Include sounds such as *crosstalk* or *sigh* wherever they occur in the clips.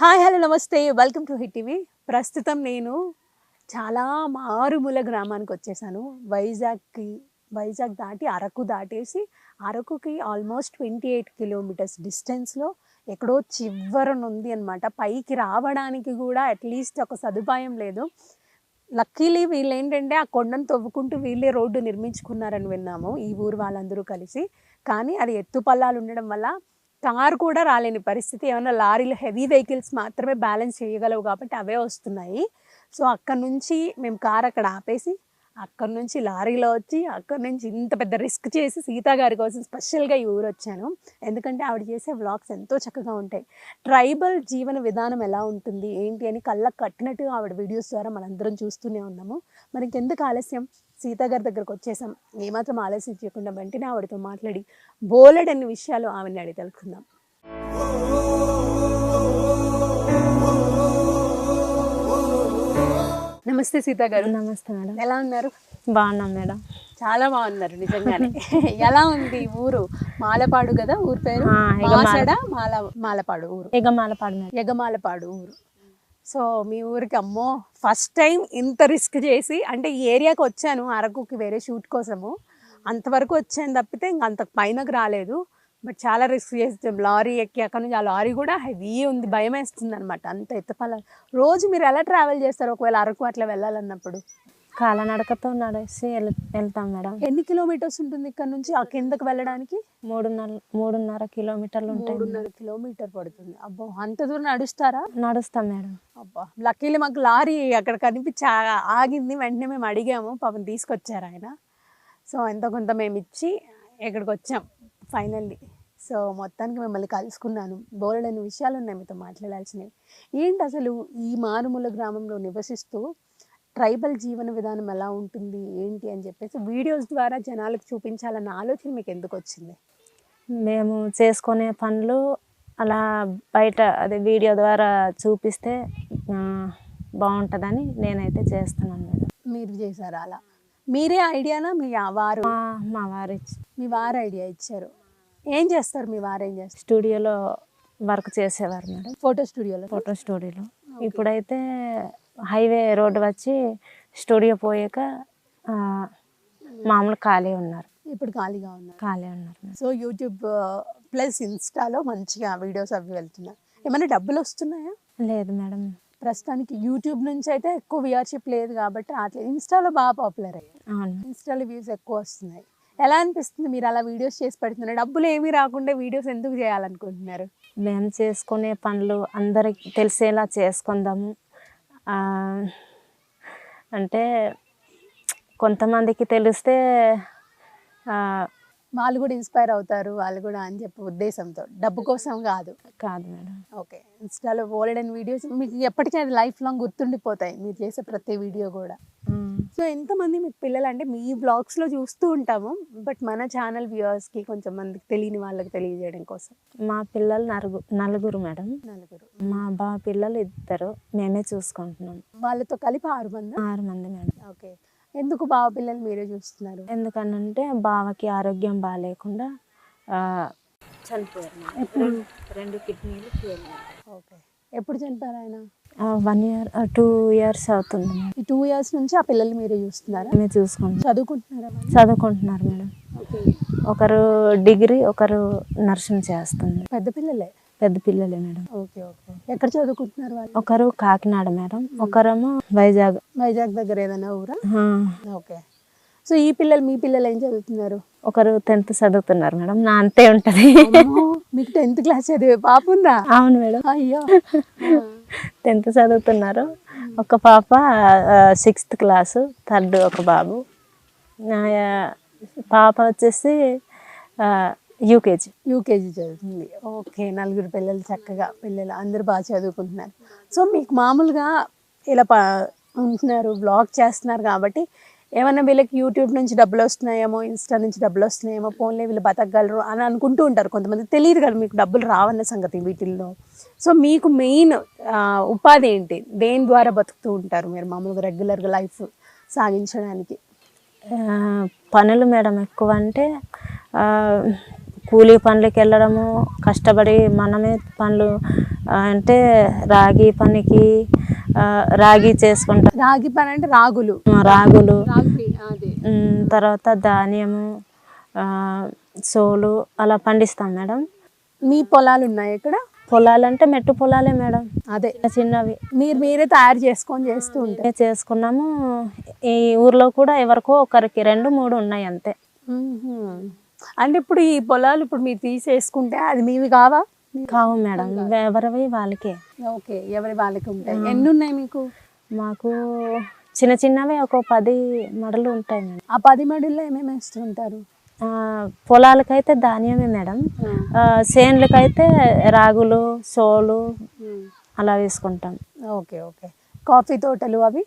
Hi hello నమస్తే. Welcome to hit TV. ప్రస్తుతం నేను చాలా మారుమూల గ్రామానికి వచ్చేసాను. వైజాగ్కి వైజాగ్ దాటి అరకు దాటేసి అరకుకి ఆల్మోస్ట్ ట్వంటీ ఎయిట్ కిలోమీటర్స్ డిస్టెన్స్లో ఎక్కడో చివరనుంది అనమాట పైకి రావడానికి కూడా అట్లీస్ట్ ఒక సదుపాయం లేదు. లక్కీలీ వీళ్ళు ఏంటంటే ఆ కొండను తవ్వుకుంటూ వీళ్ళే రోడ్డు నిర్మించుకున్నారని విన్నాము ఈ ఊరు వాళ్ళందరూ కలిసి. కానీ అది ఎత్తుపల్లాలు ఉండడం వల్ల కార్ కూడా రాలేని పరిస్థితి. ఏమైనా లారీలు హెవీ వెహికల్స్ మాత్రమే బ్యాలెన్స్ చేయగలవు కాబట్టి అవే వస్తున్నాయి. సో అక్కడ నుంచి మేము కార్ అక్కడ ఆపేసి అక్కడ నుంచి లారీలో వచ్చి అక్కడ నుంచి ఇంత పెద్ద రిస్క్ చేసి సీతా గారి కోసం స్పెషల్గా ఈ ఊరు వచ్చాను. ఎందుకంటే ఆవిడ చేసే వ్లాగ్స్ ఎంతో చక్కగా ఉంటాయి. ట్రైబల్ జీవన విధానం ఎలా ఉంటుంది ఏంటి అని కళ్ళకు కట్టినట్టుగా ఆవిడ వీడియోస్ ద్వారా మనందరం చూస్తూనే ఉన్నాము. మరి ఇంకెందుకు ఆలస్యం? సీతా గారి దగ్గరకు వచ్చేసాం. ఏమాత్రం ఆలస్యం చేయకుండా వెంటనే ఆవిడతో మాట్లాడి బోలెడన్ని విషయాలు ఆవిడని అడిగి తెలుసుకుందాం. నమస్తే సీతా గారు. నమస్తే మేడం. ఎలా ఉన్నారు? బాగున్నాం మేడం. చాలా బాగున్నారు నిజంగానే. ఎలా ఉంది ఊరు? మాలపాడు కదా ఊరు పేరు? మాలపాడు ఊరు. ఎగమాలపాడు ఎగమాలపాడు ఊరు. సో మీ ఊరికి అమ్మో ఫస్ట్ టైం ఇంత రిస్క్ చేసి అంటే ఈ ఏరియాకి వచ్చాను అరకుకి వేరే షూట్ కోసము. అంతవరకు వచ్చాను తప్పితే ఇంక అంత పైనకు రాలేదు. బట్ చాలా రిస్క్ చేస్తాం లారీ ఎక్కి అక్కడ నుంచి ఆ లారీ కూడా హెవీ ఉంది భయం వేస్తుంది అనమాట అంత ఎత్తపాల రోజు మీరు ఎలా ట్రావెల్ చేస్తారు? ఒకవేళ అరకు అట్లా వెళ్ళాలన్నప్పుడు? కాలనడకతో వెళ్- వెళ్తాం మేడం. ఎన్ని కిలోమీటర్స్ ఉంటుంది ఇక్కడ నుంచి? ఆ కిందకి వెళ్ళడానికి? మూడున్నర మూడున్నర కిలోమీటర్లు ఉంటాయి మూడున్నర కిలోమీటర్ పడుతుంది. అబ్బో అంత దూరం నడుస్తారా? నడుస్తాం మేడం. అబ్బా లక్కీలీ మాకు లారీ అక్కడ కనిపించి ఆగింది. వెంటనే మేము అడిగాము పాపం తీసుకొచ్చారు ఆయన. సో ఎంతో కొంత మేము ఇచ్చి ఇక్కడికి వచ్చాం ఫైనల్లీ. సో మొత్తానికి మిమ్మల్ని కలుసుకున్నాను. బోలెడని విషయాలు ఉన్నాయి మీతో మాట్లాడాల్సినవి. ఏంటి అసలు ఈ మారుమూల గ్రామంలో నివసిస్తూ ట్రైబల్ జీవన విధానం ఎలా ఉంటుంది ఏంటి అని చెప్పేసి వీడియోస్ ద్వారా జనాలకు చూపించాలన్న ఆలోచన మీకు ఎందుకు వచ్చింది? మేము చేసుకునే పనులు అలా బయట అదే వీడియో ద్వారా చూపిస్తే బాగుంటుందని నేనైతే చేస్తున్నాను మేడం. మీరు చేశారా అలా? మీరే ఐడియానా? మీ వారు? మా మా వారి మీ వారు ఐడియా ఇచ్చారు. ఏం చేస్తారు? మీ వారు ఏం చేస్తారు? స్టూడియోలో వర్క్ చేసేవారు మేడం. ఫోటో స్టూడియోలో? ఫోటో స్టూడియోలో. ఇప్పుడైతే హైవే రోడ్డు వచ్చి స్టూడియో పోయాక మామూలు ఖాళీ ఉన్నారు. ఇప్పుడు ఖాళీగా ఉన్నారు. ఖాళీ ఉన్నారు. సో యూట్యూబ్ ప్లస్ ఇన్స్టాలో మంచిగా వీడియోస్ అవి వెళ్తున్నాయి. ఏమైనా డబ్బులు వస్తున్నాయా? లేదు మేడం. ప్రస్తుతానికి యూట్యూబ్ నుంచి అయితే ఎక్కువ వ్యూవర్షిప్ లేదు కాబట్టి అట్లా ఇన్స్టాలో బాగా పాపులర్ అయ్యాయి అవును. ఇన్స్టాలో వ్యూస్ ఎక్కువ వస్తున్నాయి. ఎలా అనిపిస్తుంది మీరు అలా వీడియోస్ చేసి పెడుతున్నారు? డబ్బులు ఏమీ రాకుండా వీడియోస్ ఎందుకు చేయాలనుకుంటున్నారు? మేము చేసుకునే పనులు అందరికి తెలిసేలా చేసుకుందాము. అంటే కొంతమందికి తెలిస్తే వాళ్ళు కూడా ఇన్స్పైర్ అవుతారు వాళ్ళు కూడా అని చెప్పే ఉద్దేశంతో. డబ్బు కోసం కాదు. కాదు మేడం. ఓకే. ఇన్స్టాలో ఓల్డ్ అండ్ వీడియోస్ మీకు ఎప్పటికీ అది లైఫ్ లాంగ్ గుర్తుండిపోతాయి మీరు చేసే ప్రతి వీడియో కూడా. సో ఎంతమంది మీకు పిల్లలు అంటే మీ బ్లాగ్స్లో చూస్తూ ఉంటాము బట్ మన ఛానల్ వ్యూవర్స్కి కొంచెం మందికి తెలియని వాళ్ళకి తెలియజేయడం కోసం. మా పిల్లలు నలుగు నలుగురు మేడం. నలుగురు. మా బా పిల్లలు ఇద్దరు మేమే చూసుకుంటున్నాం వాళ్ళతో కలిపి ఆరు మంది? ఆరు మంది మేడం. ఓకే. ఎందుకు బావ పిల్లలు మీరే చూస్తున్నారు? ఎందుకనంటే బావకి ఆరోగ్యం బాగాలేకుండా చనిపోయారు. రెండు- కిడ్నీలు ఓకే. ఎప్పుడు చనిపోయారు ఆయన? వన్ ఇయర్ టూ ఇయర్స్ అవుతుంది ఈ టూ ఇయర్స్ నుంచి ఆ పిల్లలు మీరే చూస్తున్నారా? మేమే చూసుకుంటాం చదువుకుంటున్నారా? చదువుకుంటున్నారు మేడం. ఒకరు డిగ్రీ ఒకరు నర్సింగ్ చేస్తుంది. పెద్ద పిల్లలే. పెద్ద పిల్లలే మేడం. Okay okay. ఎక్కడ చదువుకుంటున్నారు వాళ్ళు? ఒకరు కాకినాడ మేడం. ఒకరేమో వైజాగ్. వైజాగ్ దగ్గర ఏదైనా ఊరా? ఓకే. సో ఈ పిల్లలు మీ పిల్లలు ఏం చదువుతున్నారు? ఒకరు టెన్త్ చదువుతున్నారు మేడం. నా అంతే ఉంటది. మీకు టెన్త్ క్లాస్ చదివే పాప ఉందా? అవును మేడం. అయ్యో. టెన్త్ చదువుతున్నారు. ఒక పాప సిక్స్త్ క్లాసు థర్డ్ ఒక బాబు. పాప వచ్చేసి యూకేజీ. యూకేజీ చదువుతుంది ఓకే నలుగురు పిల్లలు చక్కగా పిల్లలు అందరూ బాగా చదువుకుంటున్నారు. సో మీకు మామూలుగా ఇలా ప ఉంటున్నారు బ్లాగ్ చేస్తున్నారు కాబట్టి ఏమన్నా వీళ్ళకి యూట్యూబ్ నుంచి డబ్బులు వస్తున్నాయేమో ఇన్స్టా నుంచి డబ్బులు వస్తున్నాయేమో ఫోన్లే వీళ్ళు బతకగలరు అని అనుకుంటూ ఉంటారు. కొంతమంది తెలియదు కదా మీకు డబ్బులు రావన్న సంగతి వీటిల్లో. సో మీకు మెయిన్ ఉపాధి ఏంటి? దేని ద్వారా బతుకుతూ ఉంటారు మీరు మామూలుగా రెగ్యులర్గా లైఫ్ సాగించడానికి? పనులు మేడం ఎక్కువ అంటే కూలీ పనులకి వెళ్ళడము కష్టపడి మనమే పనులు అంటే రాగి పనికి రాగి చేసుకుంటాం. రాగి పని అంటే రాగులు. రాగులు. తర్వాత ధాన్యము సోలు అలా పండిస్తాం మేడం. మీ పొలాలు ఉన్నాయి ఇక్కడ? పొలాలు అంటే మెట్టు పొలాలే మేడం. అదే. చిన్న చిన్నవి. మీరు మీరే తయారు చేసుకొని చేస్తూ మేము చేసుకున్నాము. ఈ ఊర్లో కూడా ఎవరికో ఒకరికి రెండు మూడు ఉన్నాయి అంతే. అంటే ఇప్పుడు ఈ పొలాలు ఇప్పుడు మీరు తీసేసుకుంటే అది మీవి కావా? కావు మేడం. ఎవరివి? వాళ్ళకే. ఓకే ఎవరి వాళ్ళకి ఉంటాయి? ఎన్ని ఉన్నాయి మీకు? మాకు చిన్న చిన్నవి ఒక పది మడలు ఉంటాయి మేడం. ఆ పది మడుల్లో ఏమేమి వేస్తుంటారు? పొలాలకైతే ధాన్యమే మేడం. చేన్లకైతే రాగులు సోలు అలా వేసుకుంటాం. Okay okay. కాఫీ తోటలు అవి?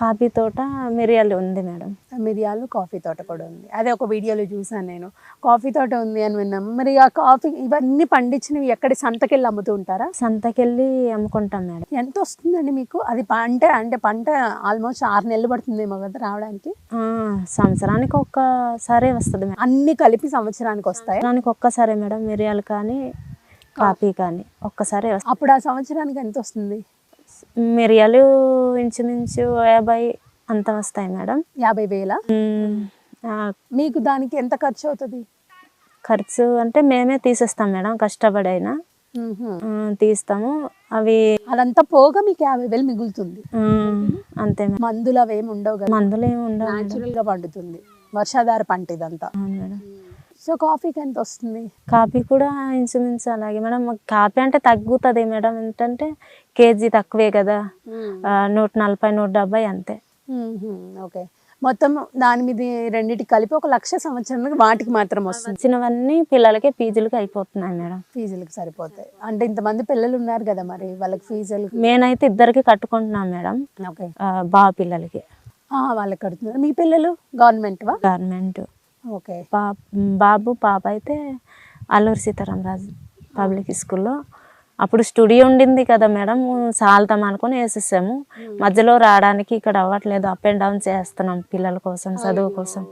కాఫీ తోట మిరియాలు ఉంది మేడం. మిరియాలు కాఫీ తోట కూడా ఉంది. అదే ఒక వీడియోలో చూసాను నేను. కాఫీ తోట ఉంది అని విన్నాం. మరి ఆ కాఫీ ఇవన్నీ పండించినవి ఎక్కడ సంతకెళ్ళి అమ్ముతూ ఉంటారా? సంతకెళ్ళి అమ్ముకుంటాం మేడం. ఎంత వస్తుందండి మీకు? అది పంట అంటే పంట ఆల్మోస్ట్ ఆరు నెలలు పడుతుందేమో కదా రావడానికి? ఆ, సంవత్సరానికి ఒక్కసారే వస్తుంది మేడం. అన్ని కలిపి సంవత్సరానికి వస్తాయి? సంవత్సరానికి ఒక్కసారే మేడం మిరియాలు కానీ కాఫీ కానీ ఒక్కసారే వస్తుంది. అప్పుడు ఆ సంవత్సరానికి ఎంత వస్తుంది? మిరియాలు ఇంచుమించు యాభై అంత వస్తాయి మేడం. యాభై వేల? మీకు దానికి ఎంత ఖర్చు అవుతుంది? ఖర్చు అంటే మేమే తీసేస్తాం మేడం కష్టపడైనా. తీస్తాము. అవి అదంతా పోగా మీకు యాభై వేలు మిగులుతుంది. అంతే మందులు అవి ఏమి ఉండవు మందులు ఏమి ఉండవు గా పండుతుంది. వర్షాధార పంట ఇదంతా. సో కాఫీకి ఎంత వస్తుంది కాఫీ కూడా ఇంచుమించు అలాగే. మేడం కాఫీ అంటే తగ్గుతుంది మేడం. ఏంటంటే కేజీ తక్కువే కదా. నూట నలభై నూట డెబ్బై అంతే. ఓకే. మొత్తం దాని మీద రెండింటికి కలిపి ఒక లక్ష సంవత్సరానికి వాటికి మాత్రం వస్తుంది. వచ్చినవన్నీ పిల్లలకి పీజులకి అయిపోతున్నాయి మేడం. ఫీజులకు సరిపోతాయి. అంటే ఇంతమంది పిల్లలు ఉన్నారు కదా మరి వాళ్ళకి ఫీజులు నేనైతే ఇద్దరికి కట్టుకుంటున్నాం మేడం. ఓకే. బాబు పిల్లలకి. వాళ్ళకి కడుతున్నారు? మీ పిల్లలు? గవర్నమెంట్ వా గవర్నమెంట్. ఓకే. పా బాబు పాప అయితే అల్లూరి సీతారామరాజు పబ్లిక్ స్కూల్లో. అప్పుడు స్టూడియో ఉండింది కదా మేడం సాల్తాం అనుకుని వేసేసాము. మధ్యలో రావడానికి ఇక్కడ అవ్వట్లేదు అప్ అండ్ డౌన్ చేస్తున్నాం పిల్లల కోసం చదువు కోసం.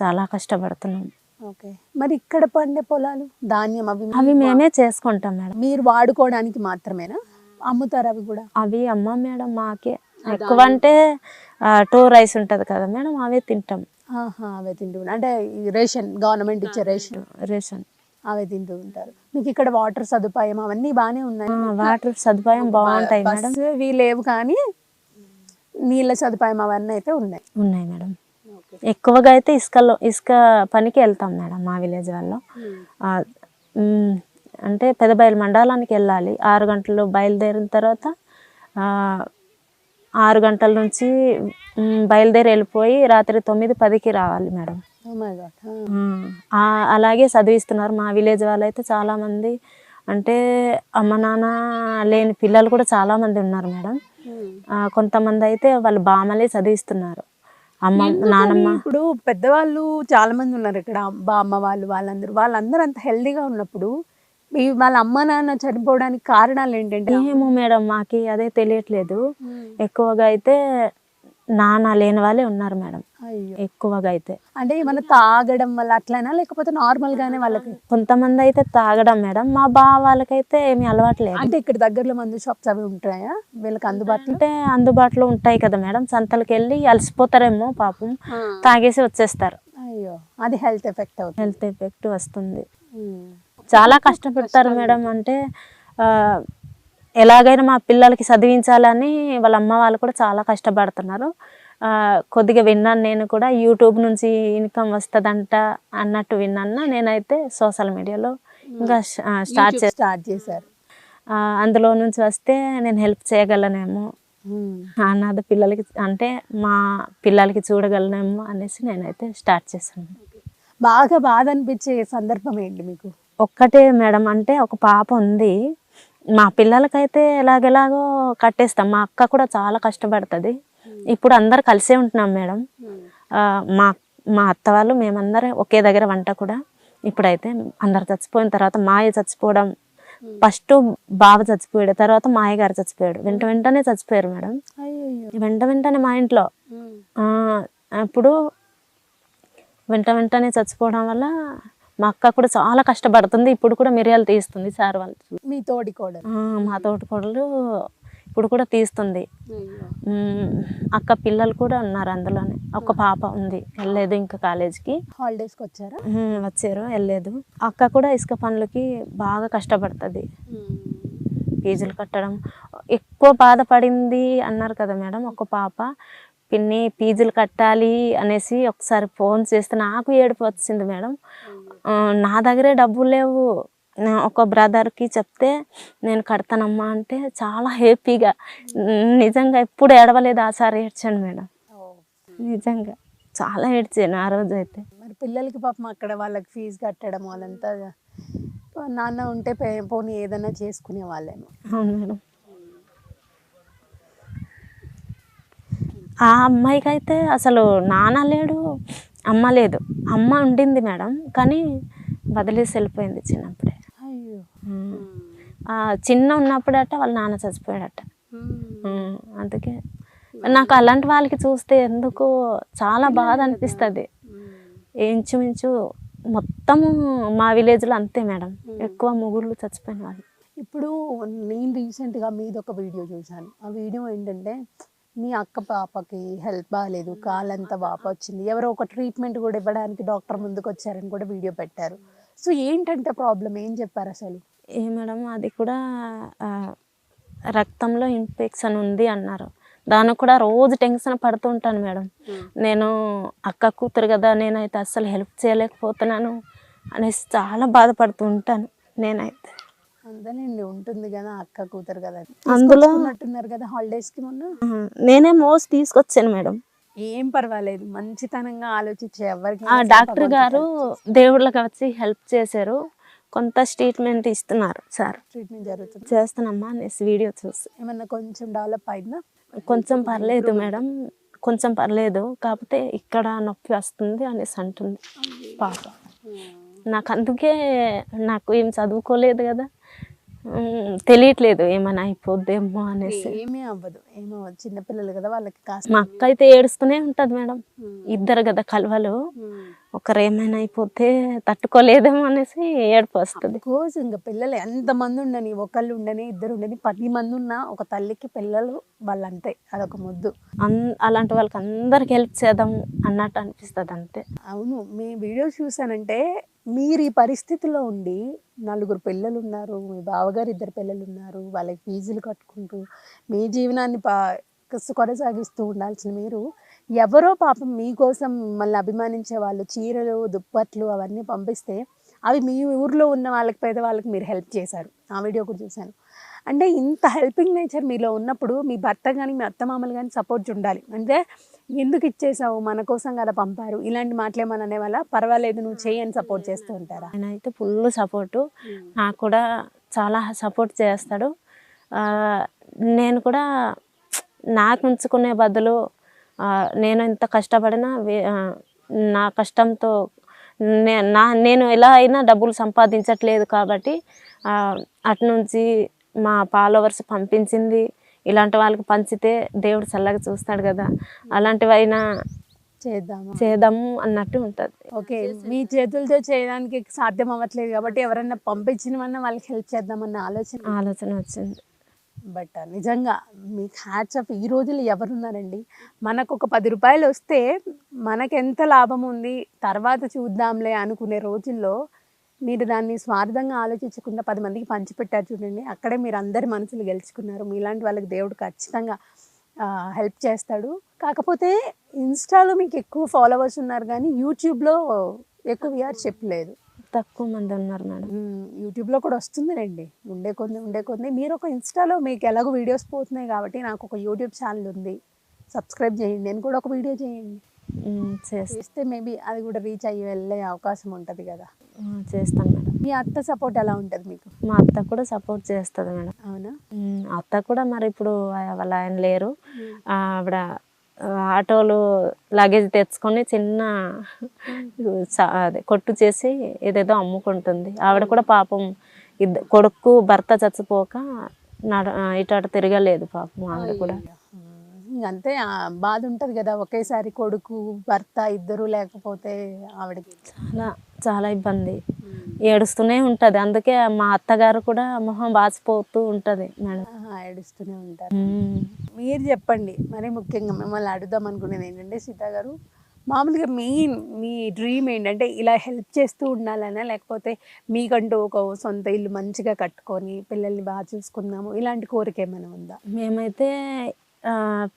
చాలా కష్టపడుతున్నాం. ఓకే. మరి ఇక్కడ పండే పొలాలు ధాన్యం అవి అవి మేమే చేసుకుంటాం మేడం. మీరు వాడుకోవడానికి మాత్రమేనా? అమ్ముతారు అవి కూడా? అవి అమ్మ మేడం మాకే. ఎక్కువ అంటే టూ రైస్ ఉంటుంది కదా మేడం అవే తింటాం. ఆహా అవే తింటూ ఉంటారు. అంటే ఈ రేషన్ గవర్నమెంట్ ఇచ్చే రేషన్. రేషన్. అవే తింటూ ఉంటారు. మీకు ఇక్కడ వాటర్ సదుపాయం అవన్నీ బాగానే ఉన్నాయి. వాటర్ సదుపాయం బాగుంటాయి మేడం. బస్సు ఇవి లేవు కానీ నీళ్ళ సదుపాయం అవన్నీ అయితే ఉన్నాయి. ఉన్నాయి మేడం. ఎక్కువగా అయితే ఇసుకలో ఇసుక పనికి వెళ్తాం మేడం మా విలేజ్ వాళ్ళు ఆ, మ్, అంటే పెదబయలు మండలానికి వెళ్ళాలి. ఆరు గంటలు బయలుదేరిన తర్వాత ఆ, ఆరు గంటల నుంచి బయలుదేరి వెళ్ళిపోయి రాత్రి తొమ్మిది పదికి రావాలి మేడం. Oh అలాగే చదివిస్తున్నారు. మా విలేజ్ వాళ్ళు అయితే చాలామంది అంటే అమ్మ నాన్న లేని పిల్లలు కూడా చాలామంది ఉన్నారు మేడం. ఆ, కొంతమంది అయితే వాళ్ళు బామలే చదివిస్తున్నారు. అమ్మ నానమ్మ ఇప్పుడు పెద్దవాళ్ళు చాలా మంది ఉన్నారు ఇక్కడ. బామ్మ వాళ్ళు వాళ్ళందరూ వాళ్ళందరూ అంత హెల్దీగా ఉన్నప్పుడు వాళ్ళ అమ్మ నాన్న చనిపోవడానికి కారణాలు ఏంటంటే? ఏమో మేడం మాకి అదే తెలియట్లేదు. ఎక్కువగా అయితే నాన్న లేని వాళ్ళే ఉన్నారు మేడం. ఎక్కువగా అయితే. అంటే ఏమన్నా తాగడం వల్ల అట్లనా? లేకపోతే నార్మల్ గానే వాళ్ళకి? కొంతమంది అయితే తాగడం మేడం. మా బావ వాళ్ళకైతే ఏమీ అలవాట్లేదు అంటే ఇక్కడ దగ్గరలో మందు షాప్స్ అవి ఉంటాయా? వీళ్ళకి అందుబాటులో? అంటే అందుబాటులో ఉంటాయి కదా మేడం. సంతలకు వెళ్ళి అలసిపోతారేమో పాపం. తాగేసి వచ్చేస్తారు. అయ్యో. అది హెల్త్ ఎఫెక్ట్ అవుతుంది. హెల్త్ ఎఫెక్ట్ వస్తుంది. చాలా కష్టపడతారు మేడం అంటే ఎలాగైనా మా పిల్లలకి చదివించాలని వాళ్ళ అమ్మ వాళ్ళు కూడా చాలా కష్టపడుతున్నారు. కొద్దిగా విన్నాను నేను కూడా యూట్యూబ్ నుంచి ఇన్కమ్ వస్తుందంట అన్నట్టు విన్నాను. నేనైతే సోషల్ మీడియాలో ఇంకా స్టార్ట్ చే స్టార్ట్ చేశారు. అందులో నుంచి వస్తే నేను హెల్ప్ చేయగలనేమో అనాథ పిల్లలకి అంటే మా పిల్లలకి చూడగలనేమో అనేసి నేనైతే స్టార్ట్ చేశాను. బాగా బాధ అనిపించే సందర్భం ఏంటి మీకు? ఒక్కటే మేడం అంటే ఒక పాప ఉంది. మా పిల్లలకైతే ఎలాగెలాగో కట్టేస్తాం. మా అక్క కూడా చాలా కష్టపడుతుంది. ఇప్పుడు అందరు కలిసే ఉంటున్నాం మేడం. ఆ, మా మా అత్త వాళ్ళు మేమందరం ఒకే దగ్గర వంట కూడా ఇప్పుడైతే అందరు చచ్చిపోయిన తర్వాత మాయ చచ్చిపోవడం ఫస్ట్ బావ చచ్చిపోయాడు తర్వాత మాయ గారు చచ్చిపోయాడు. వెంట వెంటనే చచ్చిపోయారు మేడం. వెంట వెంటనే మా ఇంట్లో. అప్పుడు వెంట వెంటనే చచ్చిపోవడం వల్ల మా అక్క కూడా చాలా కష్టపడుతుంది. ఇప్పుడు కూడా మిరియాలు తీస్తుంది సార్ వాళ్ళు. మీ తోడి కోడలు. మా తోటి కోడలు ఇప్పుడు కూడా తీస్తుంది. అక్క పిల్లలు కూడా ఉన్నారు అందులోనే. ఒక పాప ఉంది. వెళ్ళలేదు ఇంకా కాలేజీకి. హాలిడేస్కి వచ్చారా? వచ్చారు వెళ్ళలేదు. అక్క కూడా ఇసుక పనులకి బాగా కష్టపడుతుంది. ఫీజులు కట్టడం. ఎక్కువ బాధపడింది అన్నారు కదా మేడం ఒక పాప. పిన్ని ఫీజులు కట్టాలి అనేసి ఒకసారి ఫోన్ చేస్తే నాకు ఏడుపు వచ్చింది మేడం. నా దగ్గరే డబ్బులు లేవు. ఒక బ్రదర్కి చెప్తే నేను కడతానమ్మా అంటే చాలా హ్యాపీగా. నిజంగా ఎప్పుడు ఏడవలేదు ఆ సారి ఏడ్చాను మేడం. నిజంగా చాలా ఏడ్చాను ఆ రోజు అయితే. మరి పిల్లలకి పాపం అక్కడ వాళ్ళకి ఫీజు కట్టడం వాళ్ళంతా నాన్న ఉంటే పోనీ ఏదైనా చేసుకునే వాళ్ళేమో. అవును మేడం. ఆ అమ్మాయికి అయితే అసలు నాన్న లేడు అమ్మ లేదు. అమ్మ ఉండింది మేడం కానీ వదిలేసి వెళ్ళిపోయింది చిన్నప్పుడే. అయ్యో. చిన్న ఉన్నప్పుడట వాళ్ళ నాన్న చచ్చిపోయాడట. అందుకే నాకు అలాంటి వాళ్ళకి చూస్తే ఎందుకు చాలా బాధ అనిపిస్తుంది. ఇంచుమించు మొత్తము మా విలేజ్లో అంతే మేడం. ఎక్కువ ముగ్గురు చచ్చిపోయిన వాళ్ళు. ఇప్పుడు నేను రీసెంట్గా మీది ఒక వీడియో చూశాను. ఆ వీడియో ఏంటంటే మీ అక్క పాపకి హెల్త్ బాగాలేదు కాలంతా వాపు వచ్చింది ఎవరో ఒక ట్రీట్మెంట్ కూడా ఇవ్వడానికి డాక్టర్ ముందుకు వచ్చారని కూడా వీడియో పెట్టారు. సో ఏంటంటే ప్రాబ్లం ఏం చెప్పారు అసలు? ఏ మేడం అది కూడా రక్తంలో ఇన్ఫెక్షన్ ఉంది అన్నారు. దానికి కూడా రోజు టెన్షన్ పడుతూ ఉంటాను మేడం. నేను అక్క కూతురు కదా నేనైతే అస్సలు హెల్ప్ చేయలేకపోతున్నాను అనేసి చాలా బాధపడుతూ ఉంటాను నేనైతే. అందనండి ఉంటుంది కదా అక్క కూతురు కదా. అందులో అంటున్నారు కదా హాలిడేస్కి మొన్న? నేనే మోస్ తీసుకొచ్చాను మేడం. ఏం పర్వాలేదు మంచితనంగా ఆలోచించే ఎవరికి ఆ డాక్టర్ గారు దేవుళ్ళకి వచ్చి హెల్ప్ చేశారు. కొంత ట్రీట్మెంట్ ఇస్తున్నారు సార్. ట్రీట్మెంట్ జరుగుతుంది. చేస్తానమ్మా అనేసి వీడియో చూసి. ఏమన్నా కొంచెం డెవలప్ అయిందా? కొంచెం పర్లేదు మేడం కొంచెం పర్లేదు కాకపోతే ఇక్కడ నొప్పి వస్తుంది అనేసి అంటుంది. పాప. నాకు అందుకే నాకు ఏం చదువుకోలేదు కదా. తెలియట్లేదు ఏమైనా అయిపోద్దేమో అనేసి. ఏమీ అవ్వదు ఏమీ అవ్వదు. చిన్నపిల్లలు కదా వాళ్ళకి కాస్త మా అక్క అయితే ఏడుస్తూనే ఉంటుంది మేడం. ఇద్దరు కదా కలవలు. ఒకరు ఏమైనా అయిపోతే తట్టుకోలేదేమో అనేసి ఏడుపు వస్తుంది. కోర్స్ ఇంకా పిల్లలు ఎంతమంది ఉండని ఒకళ్ళు ఉండని ఇద్దరు ఉండని పది మంది ఉన్నా ఒక తల్లికి పిల్లలు వాళ్ళంతే అదొక ముద్దు. అన్ అలాంటి వాళ్ళకి అందరికి హెల్ప్ చేద్దాం అన్నట్టు అనిపిస్తుంది అంతే అవును మీ వీడియోస్ చూసానంటే మీరు ఈ పరిస్థితిలో ఉండి నలుగురు పిల్లలు ఉన్నారు మీ బావగారు ఇద్దరు పిల్లలు ఉన్నారు వాళ్ళకి ఫీజులు కట్టుకుంటూ మీ జీవనాన్ని పా కొనసాగిస్తూ ఉండాల్సిన మీరు ఎవరో పాపం మీకోసం మిమ్మల్ని అభిమానించే వాళ్ళు చీరలు దుప్పట్లు అవన్నీ పంపిస్తే అవి మీ ఊర్లో ఉన్న వాళ్ళకి పేదవాళ్ళకి మీరు హెల్ప్ చేశారు. ఆ వీడియో కూడా చూశాను. అంటే ఇంత హెల్పింగ్ నేచర్ మీలో ఉన్నప్పుడు మీ భర్త కానీ మీ అత్తమామలు కానీ సపోర్ట్ ఉండాలి. అంటే ఎందుకు ఇచ్చేసావు? మన కోసం కదా పంపారు. ఇలాంటి మాటలేమని అనేవాళ్ళ? పర్వాలేదు నువ్వు చెయ్యి అని సపోర్ట్ చేస్తూ ఉంటారా? ఆయన అయితే ఫుల్ సపోర్టు. నాకు కూడా చాలా సపోర్ట్ చేస్తాడు. నేను కూడా నాకు ఉంచుకునే బదులు నేను ఇంత కష్టపడినా నా కష్టంతో నే- నా నేను ఎలా అయినా డబ్బులు సంపాదించట్లేదు కాబట్టి అటు నుంచి మా ఫాలోవర్స్ పంపించింది. ఇలాంటి వాళ్ళకి పంచితే దేవుడు చల్లగా చూస్తాడు కదా. అలాంటివైనా చేద్దామా? చేద్దాము అన్నట్టు ఉంటుంది. ఓకే మీ చేతులతో చేయడానికి సాధ్యం అవ్వట్లేదు కాబట్టి ఎవరైనా పంపించినవన్నా వాళ్ళకి హెల్ప్ చేద్దామన్న ఆలోచన ఆలోచన వచ్చింది. బట్ నిజంగా మీకు హ్యాట్స్ ఆఫ్ ఈ రోజుల్లో ఎవరున్నారండి? మనకు ఒక పది రూపాయలు వస్తే మనకు ఎంత లాభం ఉంది? తర్వాత చూద్దాంలే అనుకునే రోజుల్లో మీరు దాన్ని స్వార్థంగా ఆలోచించకుండా పది మందికి పంచిపెట్టారు చూడండి. అక్కడే మీరు అందరి మనసులు గెలుచుకున్నారు. మీలాంటి వాళ్ళకి దేవుడు ఖచ్చితంగా హెల్ప్ చేస్తాడు. కాకపోతే ఇన్స్టాలో మీకు ఎక్కువ ఫాలోవర్స్ ఉన్నారు కానీ యూట్యూబ్లో ఎక్కువ వ్యూవర్షిప్ లేదు తక్కువ మంది ఉన్నారు మేడం. యూట్యూబ్లో కూడా వస్తుందిలేండి. ఉండే కొద్ది ఉండే కొద్ది మీరు ఒక ఇన్స్టాలో మీకు ఎలాగో వీడియోస్ పోతున్నాయి కాబట్టి నాకు ఒక యూట్యూబ్ ఛానల్ ఉంది. సబ్స్క్రైబ్ చేయండి. నేను కూడా ఒక వీడియో చేయండి. చేస్తా మేబీ అది కూడా రీచ్ అయ్యి వెళ్ళే అవకాశం ఉంటుంది కదా. చేస్తాను మేడం. మీ అత్త సపోర్ట్ ఎలా ఉంటుంది మీకు? మా అత్త కూడా సపోర్ట్ చేస్తుంది మేడం. అవునా? అత్త కూడా మరి ఇప్పుడు వాళ్ళ ఆయన లేరు. ఆవిడ ఆటోలు లగేజ్ తెచ్చుకొని చిన్న అదే కొట్టు చేసి ఏదేదో అమ్ముకుంటుంది. ఆవిడ కూడా పాపం ఇద్ద కొడుకు భర్త చచ్చిపోక నడ ఇటు అటు తిరగలేదు పాపం ఆవిడ కూడా. అంతే బాధ ఉంటుంది కదా ఒకేసారి కొడుకు భర్త ఇద్దరు లేకపోతే ఆవిడకి. చాలా చాలా ఇబ్బంది. ఏడుస్తూనే ఉంటుంది. అందుకే మా అత్తగారు కూడా మొహం వాచిపోతూ ఉంటుంది మేడం. ఏడుస్తూనే ఉంటారు. మీరు చెప్పండి. మరి ముఖ్యంగా మిమ్మల్ని అడుగుదాం అనుకునేది ఏంటంటే సీత గారు మామూలుగా మెయిన్ మీ డ్రీమ్ ఏంటంటే ఇలా హెల్ప్ చేస్తూ ఉండాలనా? లేకపోతే మీకంటూ ఒక సొంత ఇల్లు మంచిగా కట్టుకొని పిల్లల్ని బాగా చూసుకుందాము ఇలాంటి కోరిక ఏమైనా ఉందా? మేమైతే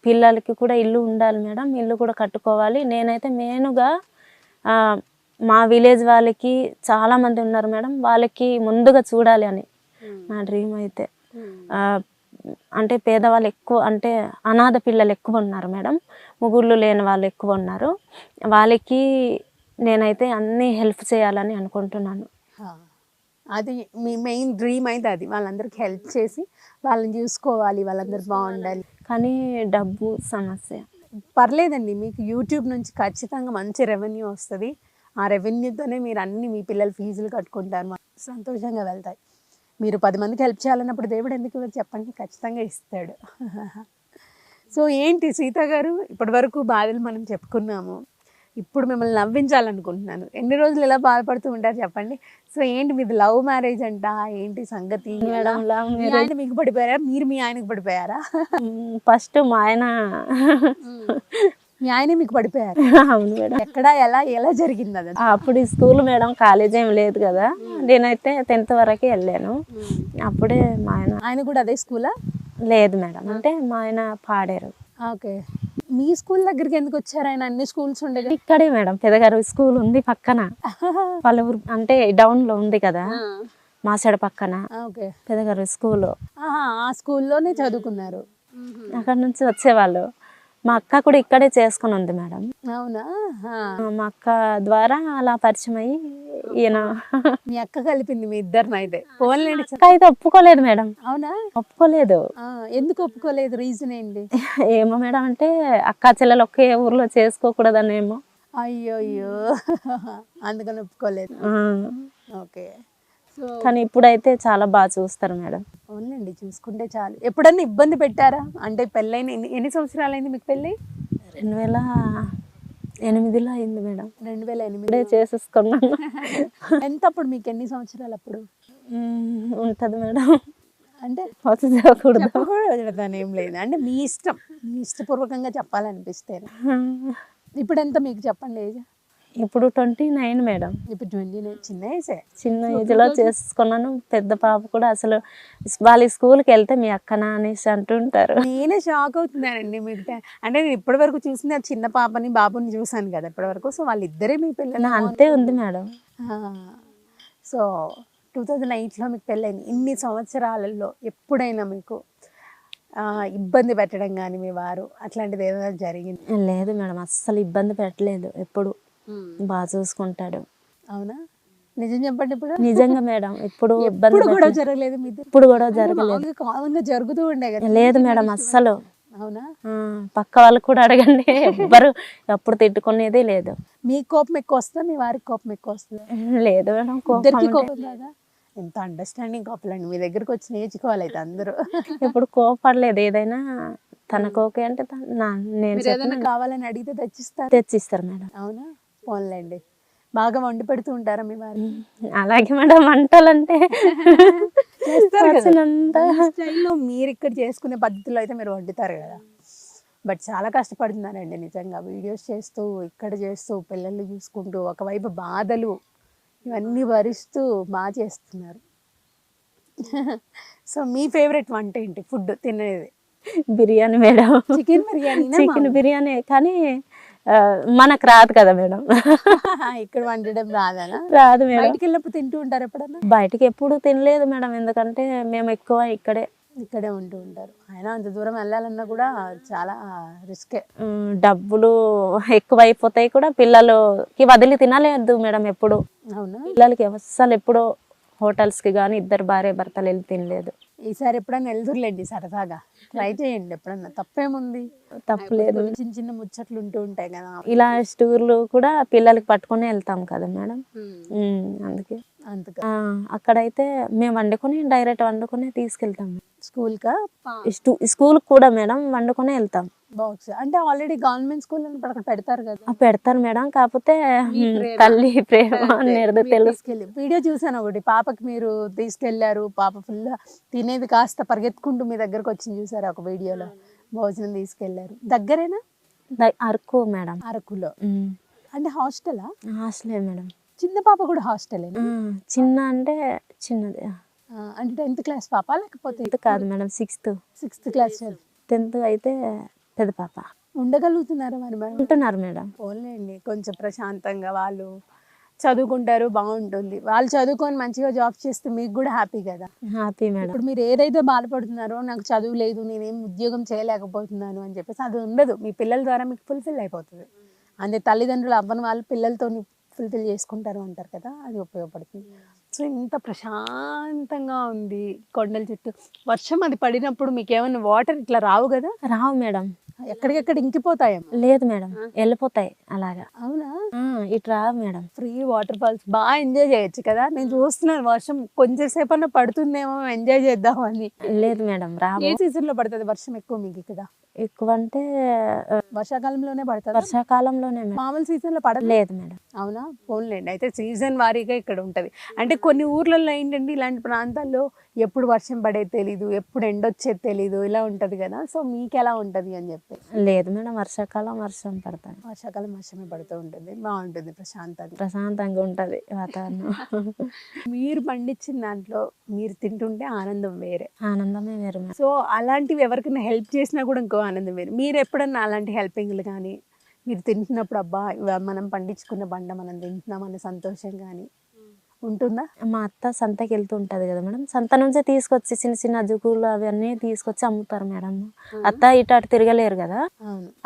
పిల్లలకి కూడా ఇల్లు ఉండాలి మేడం ఇల్లు కూడా కట్టుకోవాలి. నేనైతే మెయిన్గా మా విలేజ్ వాళ్ళకి చాలా మంది ఉన్నారు మేడం. వాళ్ళకి ముందుగా చూడాలి అని నా డ్రీమ్ అయితే. అంటే పేదవాళ్ళు ఎక్కువ అంటే అనాథ పిల్లలు ఎక్కువ ఉన్నారు మేడం. ముగ్గురు లేని వాళ్ళు ఎక్కువ ఉన్నారు. వాళ్ళకి నేనైతే అన్ని హెల్ప్ చేయాలని అనుకుంటున్నాను. అది మీ మెయిన్ డ్రీమ్ అయితే అది. వాళ్ళందరికీ హెల్ప్ చేసి వాళ్ళని చూసుకోవాలి వాళ్ళందరూ బాగుండాలి. కానీ డబ్బు సమస్య. పర్లేదండి మీకు యూట్యూబ్ నుంచి ఖచ్చితంగా మంచి రెవెన్యూ వస్తుంది. ఆ రెవెన్యూతోనే మీరు అన్ని మీ పిల్లల ఫీజులు కట్టుకుంటారు. సంతోషంగా వెళ్తాయి. మీరు పది మందికి హెల్ప్ చేయాలన్నప్పుడు దేవుడు ఎందుకు చెప్పండి ఖచ్చితంగా ఇస్తాడు. *laughs* సో ఏంటి సీత గారు? ఇప్పటి వరకు బాధలు మనం చెప్పుకున్నాము. ఇప్పుడు మిమ్మల్ని నవ్వించాలనుకుంటున్నాను. ఎన్ని రోజులు ఇలా బాధపడుతూ ఉంటారు చెప్పండి. సో ఏంటి మీది లవ్ మ్యారేజ్ అంట? ఏంటి సంగతి? ఆయన మీకు పడిపోయారా? మీరు మీ ఆయనకు పడిపోయారా? ఫస్ట్ మా ఆయన మీ ఆయనే మీకు పడిపోయారు. అవును మేడం. ఎక్కడ ఎలా ఎలా జరిగింది అది అప్పుడు ఈ స్కూల్ మేడం కాలేజ్ ఏం లేదు కదా. నేనైతే టెన్త్ వరకే వెళ్ళాను. అప్పుడే మా ఆయన ఆయన కూడా అదే స్కూలా? లేదు మేడం. అంటే మా ఆయన పాడారు. ఓకే. మీ స్కూల్ దగ్గరికి ఎందుకు వచ్చారు? ఆయన అన్ని స్కూల్స్ ఉండగా? ఇక్కడే మేడం పెదగారు స్కూల్ ఉంది పక్కన. వాళ్ళ ఊరు అంటే డౌన్లో ఉంది కదా? మాసాడ పక్కన. ఓకే. పెదగారు స్కూల్. ఆ స్కూల్లోనే చదువుకున్నారు. అక్కడ నుంచి వచ్చేవాళ్ళు. మా అక్క కూడా ఇక్కడే చేసుకుని ఉంది మేడం. అవునా. మా అక్క ద్వారా అలా పరిచయం అయ్యి ఈయన మీ అక్క కలిపింది మీ ఇద్దరిని అయితే. పోన్లేండి అక్క అయితే ఒప్పుకోలేదు మేడం. అవునా? ఒప్పుకోలేదు. ఎందుకు ఒప్పుకోలేదు? రీజన్ ఏంటి? ఏమో మేడం అంటే అక్క చెల్లెలు ఒకే ఊర్లో చేసుకోకూడదనేమో. అయ్యో అయ్యో అందుకని ఒప్పుకోలేదు. ఓకే. కానీ ఇప్పుడైతే చాలా బాగా చూస్తారు మేడం. అవునండి చూసుకుంటే చాలు. ఎప్పుడన్నా ఇబ్బంది పెట్టారా? అంటే పెళ్ళైన ఎన్ని ఎన్ని సంవత్సరాలైంది మీకు పెళ్ళి? రెండు వేల ఎనిమిదిలో అయింది మేడం. రెండు వేల ఎనిమిది. చేసేసుకున్నాను. *laughs* ఎంత అప్పుడు మీకు ఎన్ని సంవత్సరాలు అప్పుడు ఉంటది మేడం. అంటే చెప్పకూడదు. ఏం లేదు. అంటే మీ ఇష్టం. మీ ఇష్టపూర్వకంగా చెప్పాలనిపిస్తే. ఇప్పుడు ఎంత మీకు చెప్పండి ఏజ్? ఇప్పుడు ట్వంటీ నైన్ మేడం. ఇప్పుడు ట్వంటీ నైన్ చిన్న ఏజే చిన్న ఏజ్లో చేసుకున్నాను. పెద్ద పాప కూడా అసలు వాళ్ళ స్కూల్కి వెళ్తే మీ అక్కనా అనేసి అంటుంటారు. నేనే షాక్ అవుతున్నానండి మీకు అంటే నేను ఇప్పటి వరకు చూసింది ఆ చిన్న పాపని బాబుని చూసాను కదా ఇప్పటి వరకు. సో వాళ్ళిద్దరే మీ పిల్లలు. అంతే ఉంది మేడం. సో టూ థౌజండ్ ఎయిట్లో మీకు పెళ్ళైంది. ఇన్ని సంవత్సరాలలో ఎప్పుడైనా మీకు ఇబ్బంది పెట్టడం కానీ మీ వారు అట్లాంటిది ఏదైనా జరిగింది? లేదు మేడం అస్సలు ఇబ్బంది పెట్టలేదు ఎప్పుడు. బాగా చూసుకుంటాడు. అవునా? నిజం చెప్పండి ఇప్పుడు. నిజంగా మేడం ఇప్పుడు ఇబ్బంది ఇప్పుడు కూడా. జరగలేదు ఇప్పుడు కూడా జరగలేదు. కామన్గా జరుగుతూ ఉండే కదా. లేదు మేడం అస్సలు. అవునా? పక్క వాళ్ళకి కూడా అడగండి. *laughs* ఎవ్వరు ఎప్పుడు తిట్టుకునేది లేదు. మీ కోపం ఎక్కువ వస్తుందా? మీ వారికి కోపం ఎక్కువ వస్తుందా? లేదు మేడం కోపం ఎంత అండర్స్టాండింగ్ కప్పులండి మీ దగ్గరకు వచ్చి నేర్చుకోవాలి అయితే అందరూ. *laughs* ఇప్పుడు కోపడలేదు. ఏదైనా తనకు ఓకే అంటే నేను కావాలని అడిగితే తెచ్చిస్తారు. తెచ్చిస్తారు మేడం. అవునా? పోన్లేండి. బాగా వండి పెడుతూ ఉంటారా మీ వారు? అలాగే మేడం వంటలంటే స్టైల్లో మీరు ఇక్కడ చేసుకునే పద్ధతిలో అయితే మీరు వండుతారు కదా. బట్ చాలా కష్టపడుతున్నారండి నిజంగా. వీడియోస్ చేస్తూ ఇక్కడ చేస్తూ పిల్లల్ని చూసుకుంటూ ఒకవైపు బాధలు ఇవన్నీ భరిస్తూ బాగా చేస్తున్నారు. సో మీ ఫేవరెట్ వంట ఏంటి? ఫుడ్ తినేది. Biryani madam. Chicken biryani chicken biryani కానీ మనకు రాదు కదా మేడం. *laughs* ఇక్కడ వండడం రాదనా? రాదు మేడం. బయటికి వెళ్ళినప్పుడు తింటూ ఉంటారు ఎప్పుడన్నా? బయటికి ఎప్పుడు తినలేదు మేడం ఎందుకంటే మేము ఎక్కువ ఇక్కడే. ఇక్కడే ఉంటూ ఉంటారు. అయినా అంత దూరం వెళ్ళాలన్నా కూడా చాలా రిస్కే. డబ్బులు ఎక్కువ అయిపోతాయి కూడా పిల్లలకి వదిలి తినలేదు మేడం ఎప్పుడు. అవునా? పిల్లలకి అస్సలు ఎప్పుడో హోటల్స్కి కానీ ఇద్దరు భార్య భర్తలు వెళ్ళి తినలేదు. ఈసారి ఎప్పుడన్నా వెళ్తురులేండి సరదాగా? ట్రై చేయండి ఎప్పుడన్నా. తప్పేముంది? తప్పలేదు చిన్న చిన్న ముచ్చట్లు ఉంటూ ఉంటాయి కదా. ఇలా టూర్లు కూడా పిల్లలకి పట్టుకొని వెళ్తాం కదా మేడం. అందుకే. అందుక. అక్కడైతే మేము వండుకొని డైరెక్ట్ వండుకొని తీసుకెళ్తాం. స్కూల్ కా స్కూల్ కూడా మేడం వండుకొని వెళ్తాం. బాక్స్. అంటే ఆల్రెడీ గవర్నమెంట్ స్కూల్ అని అక్కడ పెడతారు కదా. పెడతారు మేడం. కాకపోతే. తల్లి ప్రేమ. అనేది మీరు తెలుసు తీసుకెళ్ళి వీడియో చూసాను ఒకటి. పాపకి మీరు తీసుకెళ్ళారు. పాప ఫుల్ తినేది కాస్త పరిగెత్తుకుంటూ మీ దగ్గరకు వచ్చింది చూసారు ఒక వీడియోలో? భోజనం తీసుకెళ్ళారు. దగ్గరేనా? అరకు మేడం. అరకులో. అంటే హాస్టలా? హాస్టలే మేడం. చిన్న పాప కూడా హాస్టలేనా? ఆ, చిన్న అంటే చిన్నది అంటే టెన్త్ క్లాస్ పాప లేకపోతే కాదు madam sixth. Sixth class tenth అయితే పెద్ద పాప. ఉండగలుగుతున్నారా మరి మరి ఉంటున్నారు మేడం. పోలేండి కొంచెం ప్రశాంతంగా వాళ్ళు చదువుకుంటారు బాగుంటుంది. వాళ్ళు చదువుకొని మంచిగా జాబ్ చేస్తే మీకు కూడా హ్యాపీ కదా? Happy madam. ఇప్పుడు మీరు ఏదైతే బాధపడుతున్నారో నాకు చదువు లేదు నేనేం ఉద్యోగం చేయలేకపోతున్నాను అని చెప్పేసి అది ఉండదు. మీ పిల్లల ద్వారా మీకు ఫుల్ఫిల్ అయిపోతుంది. అంతే తల్లిదండ్రులు అవ్వని వాళ్ళు పిల్లలతో ఫుల్ఫిల్ చేసుకుంటారు అంటారు కదా అది ఉపయోగపడుతుంది. సో ఇంత ప్రశాంతంగా ఉంది కొండల చుట్టూ. వర్షం అది పడినప్పుడు మీకు ఏమైనా వాటర్ ఇట్లా రావు కదా? రావు మేడం. ఎక్కడికెక్కడ ఇంకిపోతాయేమో. లేదు మేడం వెళ్ళిపోతాయి అలాగా. అవునా? ఆ, ఇటు రావు మేడం. ఫ్రీ వాటర్ ఫాల్స్ బాగా ఎంజాయ్ చేయొచ్చు కదా? నేను చూస్తున్నాను వర్షం కొంచెం సేపు అన్న పడుతుందేమో ఎంజాయ్ చేద్దామని. లేదు మేడం రావు ఏ సీజన్లో పడుతుంది వర్షం ఎక్కువ మీకు ఇక్కడ? ఎక్కువ అంటే వర్షాకాలంలోనే పడుతుంది? వర్షాకాలంలోనే మామూలు సీజన్లో పడదు? లేదు మేడం. అవునా? పోన్లేండి. అయితే సీజన్ వారీగా ఇక్కడ ఉంటది. అంటే కొన్ని ఊర్లలో ఏంటంటే ఇలాంటి ప్రాంతాల్లో ఎప్పుడు వర్షం పడేది తెలీదు ఎప్పుడు ఎండొచ్చేది తెలీదు ఇలా ఉంటది కదా. సో మీకు ఎలా ఉంటది అని చెప్పి? లేదు మేడం వర్షాకాలం వర్షం పడతాయి వర్షాకాలం వర్షమే పడుతూ ఉంటుంది. బాగుంటుంది ప్రశాంతంగా. ప్రశాంతంగా ఉంటది వాతావరణం. *laughs* మీరు పండించిన దాంట్లో మీరు తింటుంటే ఆనందం వేరే. ఆనందమే వేరు సో అలాంటివి ఎవరికైనా హెల్ప్ చేసినా కూడా ఇంకో ఆనందం వేరు. మీరు ఎప్పుడన్నా అలాంటి హెల్పింగ్లు కానీ మీరు తింటున్నప్పుడు అబ్బా మనం పండించుకున్న బండ మనం తింటున్నాం అనే సంతోషం కానీ ఉంటుందా? మా అత్త సంతకి వెళ్తూ ఉంటది కదా మేడం. సంత నుంచే తీసుకొచ్చి చిన్న చిన్న జుగులు అవన్నీ తీసుకొచ్చి అమ్ముతారు మేడం. అత్త ఇటు అటు తిరగలేరు కదా.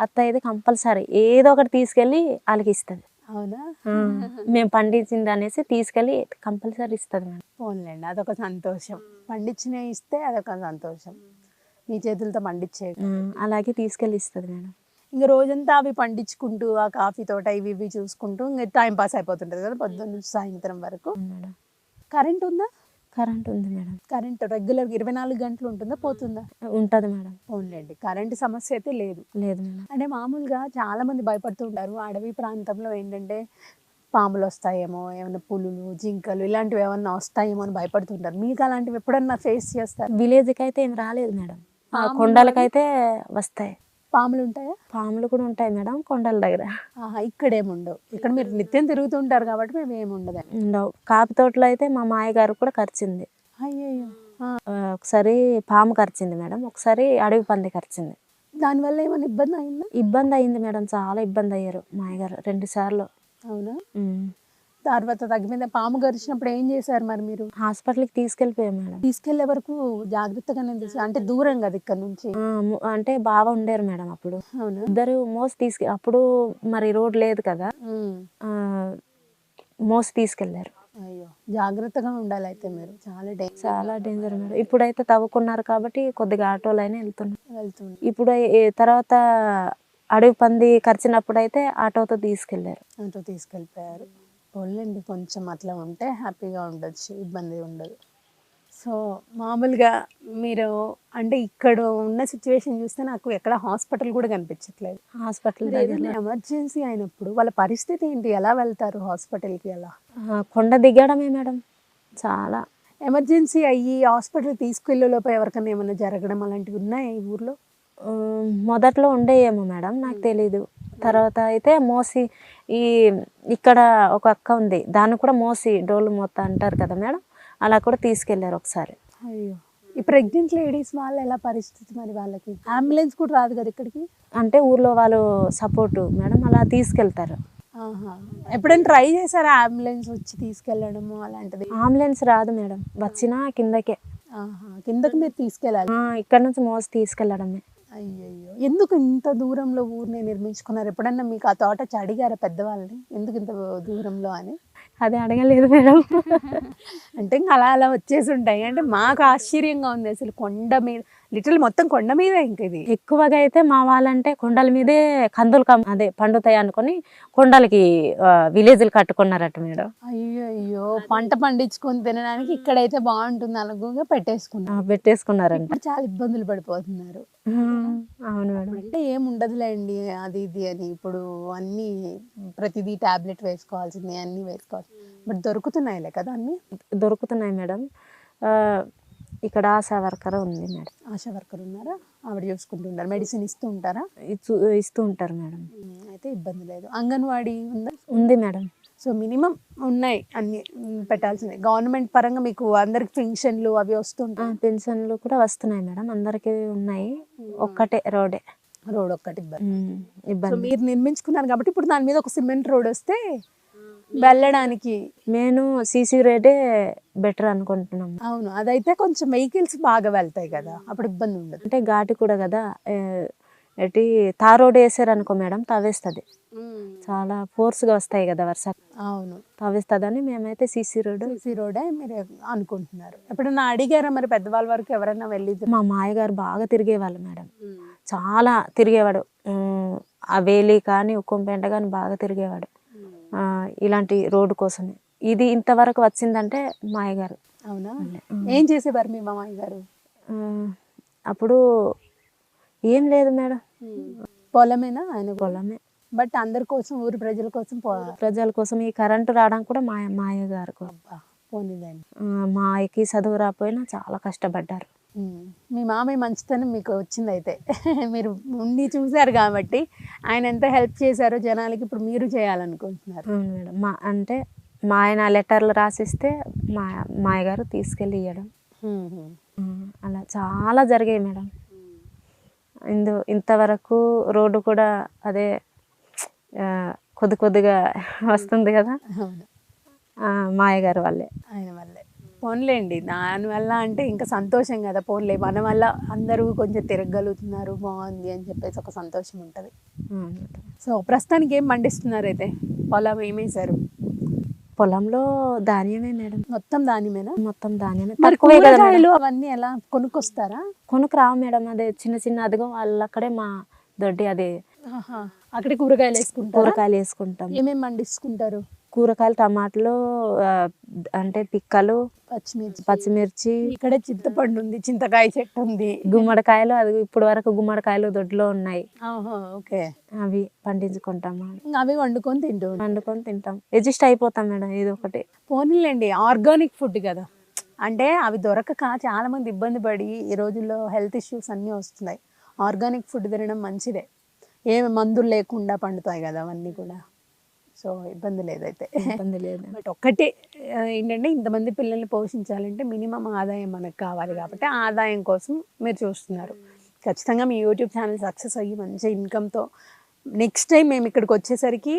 అత్త అయితే కంపల్సరీ ఏదో ఒకటి తీసుకెళ్ళి వాళ్ళకి ఇస్తుంది. అవునా? మేము పండించింది అనేసి తీసుకెళ్ళి కంపల్సరీ ఇస్తుంది మేడం. పోన్లేండి అదొక సంతోషం. పండించిన ఇస్తే అదొక సంతోషం. మీ చేతులతో పండించే అలాగే తీసుకెళ్ళి ఇస్తుంది మేడం. ఇంకా రోజంతా అవి పండించుకుంటూ ఆ కాఫీ తోట ఇవి ఇవి చూసుకుంటూ ఇంకా టైం పాస్ అయిపోతుంటుంది కదా పొద్దున్న నుంచి సాయంత్రం వరకు. మేడం. కరెంట్ ఉందా? కరెంట్ ఉంది మేడం. కరెంట్ రెగ్యులర్ ఇరవై నాలుగు గంటలు ఉంటుందా? పోతుందా? ఉంటుంది మేడం. పోన్లేండి. కరెంట్ సమస్య అయితే లేదు. లేదు మేడం. అంటే మామూలుగా చాలా మంది భయపడుతూ ఉంటారు అడవి ప్రాంతంలో ఏంటంటే పాములు వస్తాయేమో ఏమైనా పులులు జింకలు ఇలాంటివి ఏమన్నా వస్తాయేమో అని భయపడుతుంటారు. మీకు అలాంటివి ఎప్పుడన్నా ఫేస్ చేస్తారు? విలేజ్కి అయితే ఏం రాలేదు మేడం. కొండలకైతే వస్తాయి. పాములు ఉంటాయా? పాములు కూడా ఉంటాయి మేడం కొండల దగ్గర. ఇక్కడేముండవు ఇక్కడ మీరు నిత్యం తిరుగుతుంటారు కాబట్టి మేము ఏమి ఉండదు. ఉండవు. కాపు తోటలో అయితే మా మాయగారు కూడా అయ్యయ్యో. ఆ, ఆ, ఒకసారి పాము కరిచింది మేడం. ఒకసారి అడవి పంది కరిచింది. దానివల్ల ఏమైనా ఇబ్బంది అయిందా? ఇబ్బంది అయింది మేడం. చాలా ఇబ్బంది అయ్యారు మాయగారు రెండు సార్లు. అవునా. తర్వాత తగ్గిపోయింది పాము గరిచినప్పుడు ఏం చేశారు మరి మీరు? హాస్పిటల్కి తీసుకెళ్ళిపోయాం మేడం. తీసుకెళ్ళే వరకు జాగ్రత్తగానే తీసు అంటే దూరం కదా ఇక్కడ నుంచి? ఆ, ము- అంటే బాగా ఉండేరు మేడం అప్పుడు. అవునా? ఇద్దరు మోసి తీసుకె అప్పుడు మరి రోడ్ లేదు కదా. ఉమ్. ఆ, మోసి తీసుకెళ్ళారు అయ్యో జాగ్రత్తగా ఉండాలి అయితే మీరు. చాలా డేంజర్. చాలా డేంజర్ మేడం. ఇప్పుడైతే తవ్వుకున్నారు కాబట్టి కొద్దిగా ఆటోలు అయినా వెళ్తున్నాం. వెళ్తుంది ఇప్పుడు ఏ- తర్వాత అడవి పంది కరిచినప్పుడు అయితే ఆటోతో తీసుకెళ్ళారు అంటూ తీసుకెళ్ళిపోయారు. పోలేండి కొంచెం అట్లా ఉంటే హ్యాపీగా ఉండొచ్చు ఇబ్బంది ఉండదు. సో మామూలుగా మీరు అంటే ఇక్కడ ఉన్న సిచ్యువేషన్ చూస్తే నాకు ఎక్కడ హాస్పిటల్ కూడా కనిపించట్లేదు. హాస్పిటల్ ఎమర్జెన్సీ అయినప్పుడు వాళ్ళ పరిస్థితి ఏంటి? ఎలా వెళ్తారు హాస్పిటల్కి ఎలా కొండ దిగడమే మేడం చాలా. ఎమర్జెన్సీ అయ్యి హాస్పిటల్ తీసుకెళ్ళే లోపు ఎవరికైనా ఏమైనా జరగడం అలాంటివి ఉన్నాయా ఈ ఊర్లో? మొదట్లో ఉండేయేమో మేడం నాకు తెలీదు. తర్వాత అయితే మోసి ఈ ఇక్కడ ఒక అక్క ఉంది. దాన్ని కూడా మోసి డోలు మొత్తం అంటారు కదా మేడం? అలా కూడా తీసుకెళ్ళారు ఒకసారి. అయ్యో. ఈ ప్రెగ్నెంట్ లేడీస్ వాళ్ళ ఎలా పరిస్థితి మరి వాళ్ళకి? అంబులెన్స్ కూడా రాదు కదా ఇక్కడికి? అంటే ఊర్లో వాళ్ళు సపోర్టు మేడం అలా తీసుకెళ్తారు. ఆహా. ఎప్పుడైనా ట్రై చేశారా అంబులెన్స్ వచ్చి తీసుకెళ్ళడము అలాంటిది? అంబులెన్స్ రాదు మేడం. వచ్చినా కిందకే. కిందకి మీరు తీసుకెళ్ళాలి. ఇక్కడ నుంచి మోసి తీసుకెళ్ళడమే అయ్యయ్యో. ఎందుకు ఇంత దూరంలో ఊరిని నిర్మించుకున్నారు? ఎప్పుడన్నా మీకు ఆ తోట అడిగారా పెద్దవాళ్ళని? ఎందుకు ఇంత దూరంలో అని? అది అడగలేదు మేడం. అంటే ఇంకా అలా అలా వచ్చేసి ఉంటాయి. అంటే మాకు ఆశ్చర్యంగా ఉంది అసలు కొండ మీద లిటిల్ మొత్తం కొండ మీదే ఇంక ఇది. ఎక్కువగా అయితే మా వాళ్ళంటే కొండల మీదే కందులు కమ్ అదే పండుతాయి అనుకొని కొండలకి విలేజ్లు కట్టుకున్నారట మేడం. అయ్యో అయ్యో పంట పండించుకొని తినడానికి ఇక్కడైతే బాగుంటుంది అనుగుగా ఆ, పెట్టేసుకున్నారు పెట్టేసుకున్నారంట. ఇప్పుడు చాలా ఇబ్బందులు పడిపోతున్నారు. అవును మేడం. అంటే ఏం ఉండదులేండి అది ఇది అని. ఇప్పుడు అన్ని ప్రతిదీ టాబ్లెట్ వేసుకోవాల్సింది అన్ని వేసుకోవాలి బట్ దొరుకుతున్నాయిలే కదా అన్ని? దొరుకుతున్నాయి మేడం. ఆ, ఇక్కడ ఆశా వర్కర్ ఉంది మేడం. ఆశా వర్కర్ ఉన్నారా? ఆవిడ చూసుకుంటున్నారు మెడిసిన్ ఇస్తూ ఉంటారా? ఇస్తూ ఉంటారు మేడం. అయితే ఇబ్బంది లేదు. అంగన్వాడీ ఉందా? ఉంది మేడం. సో మినిమం ఉన్నాయి అన్ని పెట్టాల్సిందే. గవర్నమెంట్ పరంగా మీకు అందరికి పెన్షన్లు అవి వస్తుంటాయి పెన్షన్లు కూడా వస్తున్నాయి మేడం. అందరికీ ఉన్నాయి. ఒక్కటే రోడే. రోడ్ ఒక్కటి ఇబ్బంది. ఇబ్బంది. మీరు నిర్మించుకున్నారు కాబట్టి ఇప్పుడు దాని మీద ఒక సిమెంట్ రోడ్ వస్తే వెళ్ళడానికి. నేను సీసీ రేటే బెటర్ అనుకుంటున్నాం అవును అదైతే కొంచెం వెహికల్స్ బాగా వెళ్తాయి కదా అప్పుడు ఇబ్బంది ఉండదు. అంటే ఘాటి కూడా కదా ఎటి తార్ రోడ్ వేసారు అనుకో మేడం తవ్వేస్తుంది. చాలా ఫోర్స్గా వస్తాయి కదా వర్ష అవును. తవ్వేస్తుందని మేమైతే సీసీ రోడ్ సిసి రోడే మీరు అనుకుంటున్నారు. ఎప్పుడన్నా అడిగారా మరి పెద్దవాళ్ళ వరకు ఎవరైనా వెళ్ళి మా మాయగారు బాగా తిరిగేవాళ్ళు మేడం. చాలా తిరిగేవాడు. ఆ వేలి కానీ ఉక్కంపేంట కానీ బాగా తిరిగేవాడు. ఇలాంటి రోడ్డు కోసమే ఇది ఇంతవరకు వచ్చిందంటే మాయగారు అవునా? ఏం చేసేవారు మీ మామయ్య గారు? అప్పుడు ఏం లేదు మేడం. పొలమేనా ఆయన పొలమే. బట్ అందరి కోసం ఊరి ప్రజల కోసం ప్రజల కోసం ఈ కరెంటు రావడం కూడా మా మాయ గారు పోనీలేండి. మాయకి చదువు రాపోయినా చాలా కష్టపడ్డారు. మీ మామయ్య మంచితనం మీకు వచ్చింది అయితే *laughs* మీరు ఉండి చూశారు కాబట్టి ఆయన ఎంత హెల్ప్ చేశారో జనాలకి ఇప్పుడు మీరు చేయాలనుకుంటున్నారు. అవును మేడం. మా అంటే మా ఆయన లెటర్లు రాసిస్తే మా మాయ గారు తీసుకెళ్ళి ఇవ్వడం అలా చాలా జరిగాయి మేడం. ఇందు ఇంతవరకు రోడ్డు కూడా అదే కొద్ది కొద్దిగా *laughs* వస్తుంది కదా. అవును. ఆ, మాయ గారు వాళ్ళే. ఆయన వల్లే పోన్లేండి. దానివల్ల అంటే ఇంకా సంతోషం కదా పోన్లే. మన వల్ల అందరూ కొంచెం తిరగలుగుతున్నారు బాగుంది అని చెప్పేసి ఒక సంతోషం ఉంటుంది. సో ప్రస్తుతానికి ఏం పండిస్తున్నారు అయితే పొలం ఏమేశారు? పొలంలో ధాన్యమే మేడం. మొత్తం దానిమేనా మొత్తం ధాన్యమే. తక్కువే కదా అవన్నీ ఎలా కొనుక్కొస్తారా? కొనుక్కు రావు మేడం. అదే చిన్న చిన్న అదిగో వాళ్ళు అక్కడే మా దొడ్డి అదే. అక్కడే కూరగాయలు వేసుకుంటారా? కూరగాయలు వేసుకుంటాం. ఏమేమి పండించుకుంటారు కూరగాయలు టమాటాలు అంటే పిక్కలు పచ్చిమిర్చి. పచ్చిమిర్చి. ఇక్కడే చింతపండు ఉంది చింతకాయ చెట్టు ఉంది గుమ్మడికాయలు అది ఇప్పుడు వరకు గుమ్మడికాయలు దొడ్లో ఉన్నాయి. ఓకే. అవి పండించుకుంటాము. అవి వండుకొని తింటూ. వండుకొని తింటాం. అడ్జస్ట్ అయిపోతాం మేడం ఇది ఒకటి. పోనీలేండి ఆర్గానిక్ ఫుడ్ కదా. అంటే అవి దొరకక చాలా మంది ఇబ్బంది పడి ఈ రోజుల్లో హెల్త్ ఇష్యూస్ అన్నీ వస్తున్నాయి. ఆర్గానిక్ ఫుడ్ తినడం మంచిదే. ఏమి మందులు లేకుండా పండుతాయి కదా అవన్నీ కూడా. సో ఇబ్బంది లేదైతే. ఇబ్బంది లేదు. బట్ ఒక్కటే ఏంటంటే ఇంతమంది పిల్లల్ని పోషించాలంటే మినిమం ఆదాయం మనకు కావాలి కాబట్టి ఆదాయం కోసం మీరు చూస్తున్నారు. ఖచ్చితంగా మీ యూట్యూబ్ ఛానల్ సక్సెస్ అయ్యి మంచి ఇన్కమ్తో నెక్స్ట్ టైం మేము ఇక్కడికి వచ్చేసరికి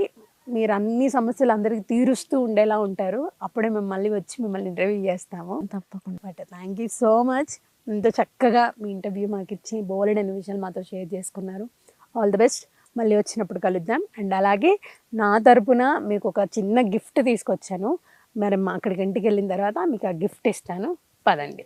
మీరు అన్ని సమస్యలు అందరికీ తీరుస్తూ ఉండేలా ఉంటారు. అప్పుడే మేము మళ్ళీ వచ్చి మిమ్మల్ని ఇంటర్వ్యూ చేస్తాము. తప్పకుండా. But thank you so much. ఇంత చక్కగా మీ ఇంటర్వ్యూ మాకు ఇచ్చి బోలెడ్ అనే విషయాలు మాతో షేర్ చేసుకున్నారు. All the best. మళ్ళీ వచ్చినప్పుడు కలుద్దాం. అండ్ అలాగే నా తరపున మీకు ఒక చిన్న గిఫ్ట్ తీసుకొచ్చాను. మరి మా అక్కడికి ఇంటికి వెళ్ళిన తర్వాత మీకు ఆ గిఫ్ట్ ఇస్తాను. పదండి.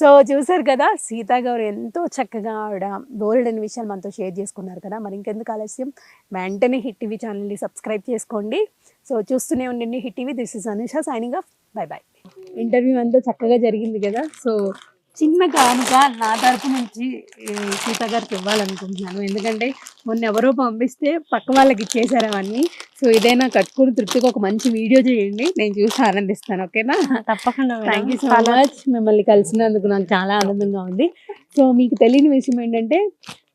సో చూసారు కదా సీతా గారు ఎంతో చక్కగా ఆవిడ బోల్డ్ అనే విషయాలు మనతో షేర్ చేసుకున్నారు కదా. మరి ఇంకెందుకు ఆలస్యం? వెంటనే హిట్ టీవీ ఛానల్ని సబ్స్క్రైబ్ చేసుకోండి. సో చూస్తూనే ఉండండి hit TV. This is Anusha signing off. Bye bye interview అంతా చక్కగా జరిగింది కదా. సో చిన్న కానుక నా తరపు నుంచి సీత గారికి ఇవ్వాలనుకుంటున్నాను. ఎందుకంటే మొన్న ఎవరో పంపిస్తే పక్క వాళ్ళకి ఇచ్చేసారు అవన్నీ. సో ఇదైనా కట్టుకుని తృప్తిగా ఒక మంచి వీడియో చేయండి. నేను చూసి ఆనందిస్తాను ఓకేనా? తప్పకుండా. థ్యాంక్ యూ సో మచ్ మిమ్మల్ని కలిసినందుకు నాకు చాలా ఆనందంగా ఉంది. సో మీకు తెలియని విషయం ఏంటంటే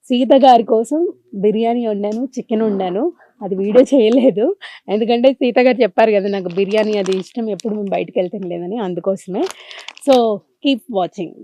సీత గారి కోసం బిర్యానీ వండాను చికెన్ వండాను. అది వీడియో చేయలేదు. ఎందుకంటే సీత గారు చెప్పారు కదా నాకు బిర్యానీ అది ఇష్టం ఎప్పుడు మేము బయటకు వెళ్తే లేదని అందుకోసమే. So keep watching